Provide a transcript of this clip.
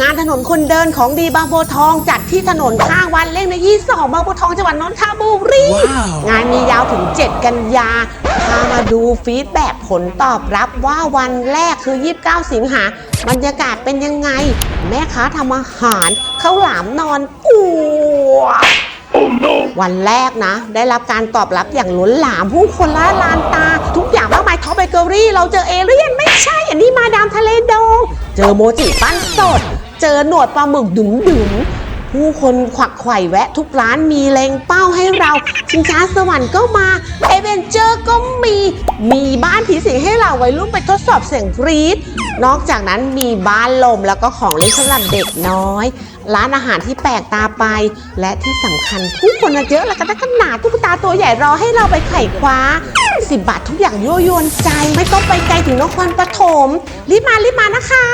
งานถนนคนเดินของดีบางโพทองจัดที่ถนนข้างวันเล่งในยี่สองบางโพทองจังหวัดนนทบุรีว้าวงานมียาวถึง 7 กันยาพามาดูฟีดแบ็กผลตอบรับว่าวันแรกคือ 29 สิงหาบรรยากาศเป็นยังไง แม่ค้าทำอาหารข้าวหลามนอนปัววันแรกนะ ได้รับการตอบรับอย่างล้นหลามผู้คนละลานตา ทุกอย่างมากมายท็อปเบเกอรี่ เราเจอเอเลี่ยนไม่ใช่ อันนี้มาดามทะเลดอง เจอโมจิปั้นสด เจอหนวดปลาหมึกดุ๋มดุ๋มผู้คนขวักไขว่แวะทุกร้านมีเลงเป้าให้เราชิงช้าสวรรค์ก็มาเอเวนเจอร์ก็มี มีบ้านผีสิงให้เราไวัยรุ่นไปทดสอบเสียงกรี๊ดนอกจากนั้นมีบ้านลมแล้วก็ของเล่นสำหรับเด็กน้อย ร้านอาหารที่แปลกตาไป และที่สำคัญผู้คนเยอะแล้วก็ได้ขนาดตุ๊กตาตัวใหญ่รอให้เราไปไขว่คว้า10บาททุกอย่างยั่วยวนใจไม่ต้องไปไกลถึงนครปฐมรีบมารีบมานะคะ